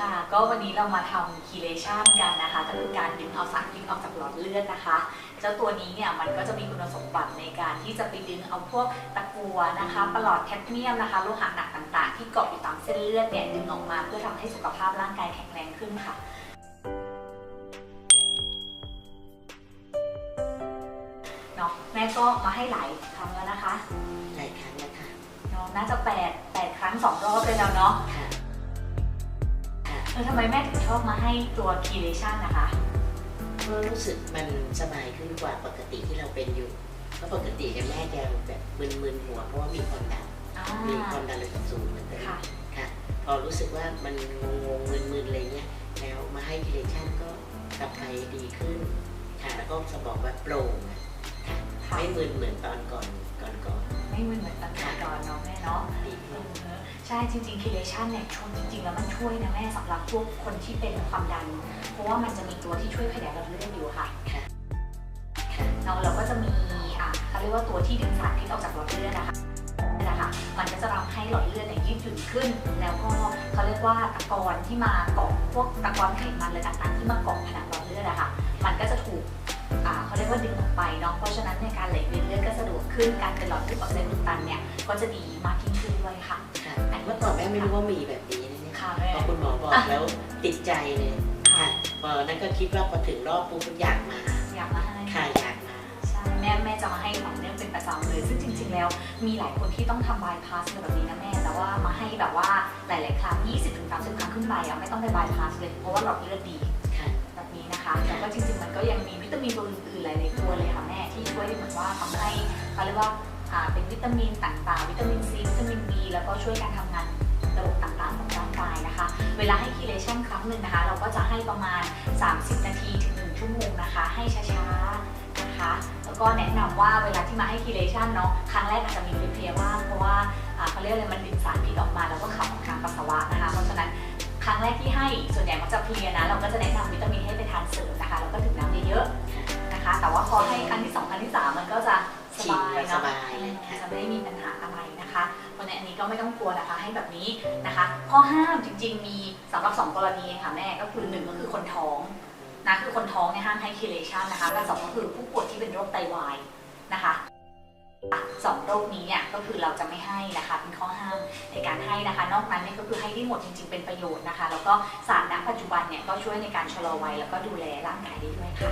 ค่ะ ก็วันนี้เรามาทำคีเลชันกันนะคะก็คือการดึงเอาสารพิษออกจากหลอดเลือดนะคะ เจ้าตัวนี้เนี่ยมันก็จะมีคุณสมบัติในการที่จะไปดึงเอาพวกตะกัวนะคะปลอดแคดเมียมนะคะโลหะหนักต่างๆ ที่เกาะอยู่ตามเส้นเลือดเนี่ยดึงออกมาเพื่อทำให้สุขภาพร่างกายแข็งแรงขึ้นค่ะเนาะแม่ก็มาให้หลายครั้งแล้วนะคะ หลายครั้งแล้วค่ะเนาะน่าจะแปดแปดครั้งสองรอบเลยแล้วเนาะ ค่ะเออทำไมแม่ถึงชอบมาให้ตัวคีเลชันนะคะก็รู้สึกมันสบายขึ้นกว่าปกติที่เราเป็นอยู่เพราะปกติเนี่ยแม่จะแบบมึนๆหัวเพราะว่ามีความดันอ่ามีความดันโลหิตสูงเหมือนกันค่ะ ค่ะ พอรู้สึกว่ามันงงๆมึนๆอะไรเงี้ยแล้วมาให้กิเลชันก็กลับไปดีขึ้นค่ะแล้วก็สมองแบบโปร่งอะค่ะค่ะไม่มึนเหมือนตอนก่อนก่อนก่อน ไม่เหมือนเหมือนตอนก่อนเนาะแม่เนาะดีเอขึ้นอใช่จริงๆคีเลชันเนี่ยช่วยจริงๆแล้วมันช่วยนะแม่สำหรับพวกคนที่เป็นความดัน เพราะว่ามันจะมีตัวที่ช่วยขยายหลอดเลือดอยู่ค่ะค่ะค่ะเนาะแล้วก็จะมีอะเขาเรียกว่าตัวที่ดึงสารพิษออกจากหลอดเลือดนะคะนี่แหละค่ะมันก็จะทำให้หลอดเลือดเนี่ยยืดหยุ่นขึ้น แล้วก็เขาเรียกว่าตะกอนที่มาเกาะพวกตะกอนไขมันอะไรต่างๆที่มาเกาะผนังหลอดเลือดอะค่ะมันก็จะถูกอ่าเขาเรียกว่าดึงออกไปเนาะเพราะฉะนั้นในการไหลเวียน ขึ้น การเป็นหลอดเลือดออกเซนอุดตันเนี่ยก็จะดีมากยิ่งขึ้นด้วยค่ะค่ะเมื่อก่อนแม่ไม่รู้ว่ามีแบบนี้นะเนี่ยค่ะแม่พอคุณหมอบอกแล้วติดใจเลยค่ะพอนั้นก็คิดว่าพอถึงรอบปุ๊บอยากมาอยากมาให้ค่ะอยากมาใช่แม่แม่จะมาให้ต่อเนื่องเป็นประจำเลยซึ่งจริง ๆ แล้วมีหลายคนที่ต้องทำบายพาสแบบนี้นะแม่แต่ว่ามาให้แบบว่าหลาย ๆ ครั้ง 20-30 ครั้งขึ้นไปอะไม่ต้องไปบายพาสเลยเพราะว่าหลอดเลือดดีค่ะแบบนี้นะคะแล้วก็จริง ๆ มันก็ยังมีวิตามินตัวอื่นๆหลาย ๆ ตัวเลยค่ะแม่ที่ เขาเรียกว่าเป็นวิตามินต่างๆ วิตามินซีวิตามินบีแล้วก็ช่วยการทำงานระบบต่างๆของร่างกายนะคะ เวลาให้คีเลชั่นครั้งหนึ่งนะคะ เราก็จะให้ประมาณ 30 นาทีถึง 1 ชั่วโมงนะคะ ให้ช้าๆนะคะ แล้วก็แนะนำว่าเวลาที่มาให้คีเลชั่นเนาะครั้งแรกอาจจะมีเพลียๆบ้างเพราะว่าเขาเรียกอะไรมันดึงสารพิษออกมาแล้วก็ขับออกทางปัสสาวะนะคะ เพราะฉะนั้นครั้งแรกที่ให้ส่วนใหญ่มันจะเพลียนะเราก็จะแนะนำวิตามินให้ไปทานเสริมนะคะแล้วก็ดื่มน้ำเยอะๆนะคะ แต่ว่าพอให้ครั้งที่สองครั้งที่สามมันก็จะ ชินสเนาะบายค่ะจะไม่มีปัญหาอะไรนะคะเพราะในอันนี้ก็ไม่ต้องกลัวนะคะให้แบบนี้นะคะ ข้อห้ามจริง ๆ มีสำหรับสองกรณีเองค่ะแม่ก็คือหนึ่งก็คือคนท้องนะคือคนท้องเนี่ยห้ามให้คิเลชันนะคะและสองก็คือผู้ป่วยที่เป็นโรคไตวายนะคะอะสองโรคนี้เนี่ยก็คือเราจะไม่ให้นะคะเป็นข้อห้ามในการให้นะคะ นอกนั้นเนี่ยก็คือให้ได้หมดจริง ๆเป็นประโยชน์นะคะ แล้วก็สารณปัจจุบันเนี่ยก็ช่วยในการชะลอวัยแล้วก็ดูแลร่างกายได้ด้วยค่ะ